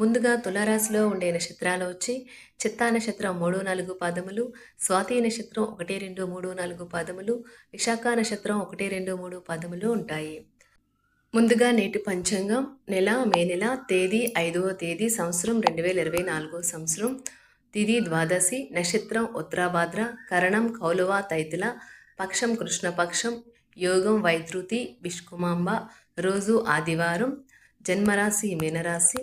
ముందుగా తులారాశిలో ఉండే నక్షత్రాలు వచ్చి చిత్తా నక్షత్రం మూడు నాలుగు పాదములు స్వాతి నక్షత్రం ఒకటి రెండు మూడు నాలుగు పాదములు విశాఖ నక్షత్రం ఒకటి రెండు మూడు పాదములు ఉంటాయి. ముందుగా నేటి పంచాంగం నెల మే నెల తేదీ ఐదవ తేదీ సంవత్సరం రెండు వేల ఇరవై నాలుగో సంవత్సరం తిది ద్వాదశి నక్షత్రం ఉత్తరాభాద్ర కరణం కౌలవ తైతుల పక్షం కృష్ణపక్షం యోగం వైద్రుతి విష్కుమాంబ రోజు ఆదివారం జన్మరాశి మీనరాశి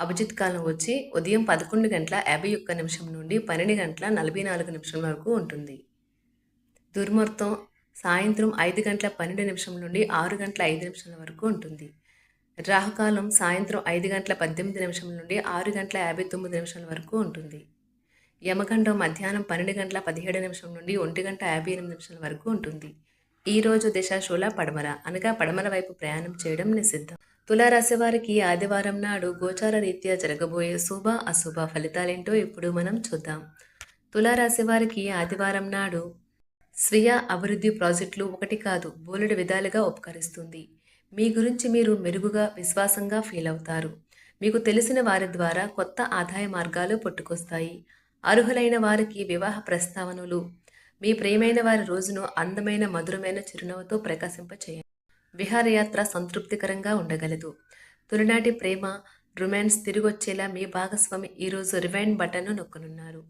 అభిజిత్ కాలం వచ్చి ఉదయం పదకొండు గంటల యాభై ఒక్క నిమిషం నుండి పన్నెండు గంటల నలభై నాలుగు నిమిషం వరకు ఉంటుంది. దుర్ముహూర్తం సాయంత్రం ఐదు గంటల పన్నెండు నిమిషం నుండి ఆరు గంటల ఐదు నిమిషాల వరకు ఉంటుంది. రాహుకాలం సాయంత్రం ఐదు గంటల పద్దెనిమిది నిమిషం నుండి ఆరు గంటల యాభై తొమ్మిది నిమిషాల వరకు ఉంటుంది. యమగండం మధ్యాహ్నం పన్నెండు గంటల పదిహేడు నిమిషం నుండి ఒంటి గంట యాభై ఎనిమిది నిమిషాల వరకు ఉంటుంది. ఈ రోజు పడమర అనగా పడమర వైపు ప్రయాణం చేయడం నిషిద్ధం. తులారాశి వారికి ఆదివారం నాడు గోచార రీత్యా జరగబోయే శుభ అశుభ ఫలితాలేంటో ఇప్పుడు మనం చూద్దాం. తులారాశి వారికి ఆదివారం నాడు స్వీయ అభివృద్ధి ప్రాజెక్టులు ఒకటి కాదు బోలెడు విధాలుగా ఉపకరిస్తుంది. మీ గురించి మీరు మెరుగుగా విశ్వాసంగా ఫీల్ అవుతారు. మీకు తెలిసిన వారి ద్వారా కొత్త ఆదాయ మార్గాలు పుట్టుకొస్తాయి. అర్హులైన వారికి వివాహ ప్రస్తావనలు మీ ప్రియమైన వారి రోజును అందమైన మధురమైన చిరునవ్వుతో ప్రకాశింపచేయండి. విహారయాత్ర సంతృప్తికరంగా ఉండగలదు. తొలినాటి ప్రేమ రొమాన్స్ తిరిగొచ్చేలా మీ భాగస్వామి ఈరోజు రివైండ్ బటన్ను నొక్కనున్నారు.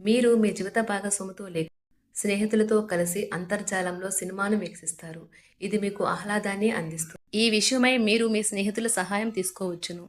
మీరు మీ జీవిత భాగస్వామితో లేక స్నేహితులతో కలిసి అంతర్జాలంలో సినిమాను వీక్షిస్తారు. ఇది మీకు ఆహ్లాదాన్ని అందిస్తుంది ఈ విషయమై మీరు మీ స్నేహితుల సహాయం తీసుకోవచ్చును.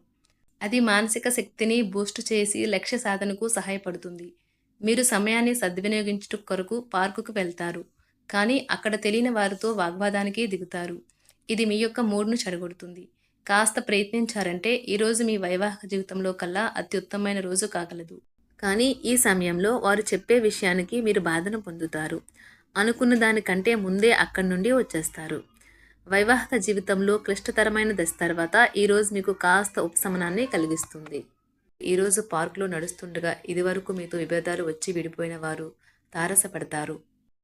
అది మానసిక శక్తిని బూస్ట్ చేసి లక్ష్య సాధనకు సహాయపడుతుంది. మీరు సమయాన్ని సద్వినియోగించుట కొరకు పార్కుకు వెళ్తారు. కానీ అక్కడ తెలియని వారితో వాగ్వాదానికి దిగుతారు. ఇది మీ యొక్క మూడ్ను చెడగొడుతుంది. కాస్త ప్రయత్నించారంటే ఈరోజు మీ వైవాహిక జీవితంలో కల్లా అత్యుత్తమైన రోజు కాగలదు. కానీ ఈ సమయంలో వారు చెప్పే విషయానికి మీరు బాధను పొందుతారు. అనుకున్న దానికంటే ముందే అక్కడి నుండి వచ్చేస్తారు. వైవాహిక జీవితంలో క్లిష్టతరమైన దశ తర్వాత ఈరోజు మీకు కాస్త ఉపశమనాన్ని కలిగిస్తుంది. ఈరోజు పార్కులో నడుస్తుండగా ఇదివరకు మీతో విభేదాలు వచ్చి విడిపోయిన వారు తారసపడతారు.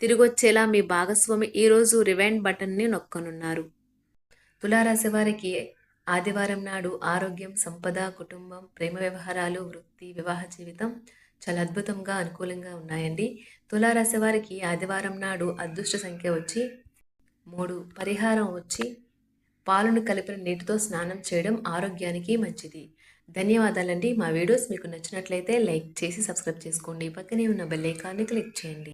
తిరిగొచ్చేలా మీ భాగస్వామి ఈరోజు రివైండ్ బటన్ని నొక్కనున్నారు. తులారాశి వారికి ఆదివారం నాడు ఆరోగ్యం సంపద కుటుంబం ప్రేమ వ్యవహారాలు వృత్తి వివాహ జీవితం చాలా అద్భుతంగా అనుకూలంగా ఉన్నాయండి. తులారాశి వారికి ఆదివారం నాడు అదృష్ట సంఖ్య వచ్చి మూడు పరిహారం వచ్చి పాలను కలిపిన నీటితో స్నానం చేయడం ఆరోగ్యానికి మంచిది. ధన్యవాదాలండి. మా వీడియోస్ మీకు నచ్చినట్లయితే లైక్ చేసి సబ్స్క్రైబ్ చేసుకోండి. పక్కనే ఉన్న బెల్ ఐకాన్ని క్లిక్ చేయండి.